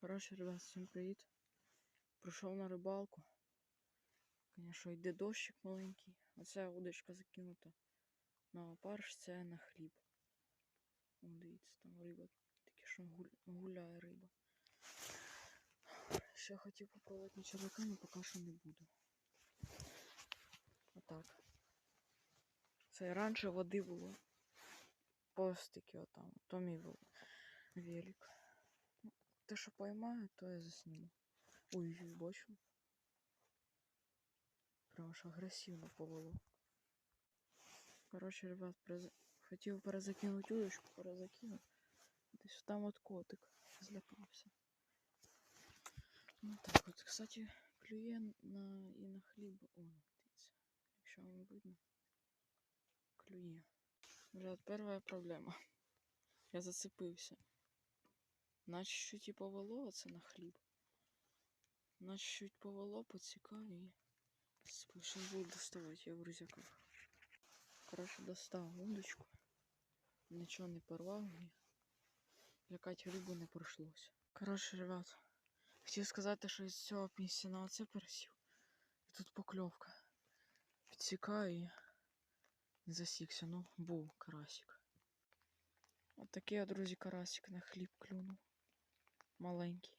Коротше, ребят, всім привіт. Прийшов на рибалку. Звісно, йде дощик маленький. Оця удочка закинута на опариш, це на хліб. О, дивіться, там риба. Таке, що гуляє риба. Ще хотів попробувати на червяка, але поки що не буду. Отак. Це раніше води було. Постики отам. То мій вел- велик. Те, що поймаю, то я засніму. Ой, бачу. Прям аж агресивно повело. Короче, ребят, перез... хотів перезакинути удочку, перезакинув. Десь там от котик злякався. Ну так от, кстати, клює на і на хліб. О, дивіться. Якщо вам видно. Клює. Ребят, перша проблема. Я зацепився. Наче чуть і повело оце на хліб. Наче чуть повело, поцікав і буду доставать, я в рюкзаках. Короче, достав удочку. Нічого не порвав і лякати рибу не прийшлось. Короче, ребят, хотів сказати, що із цього пісня на оце пересів. І тут покльовка. Підсікаю і не засікся. Ну, був карасик. От такий, друзі, карасик на хліб клюнув. Маленький.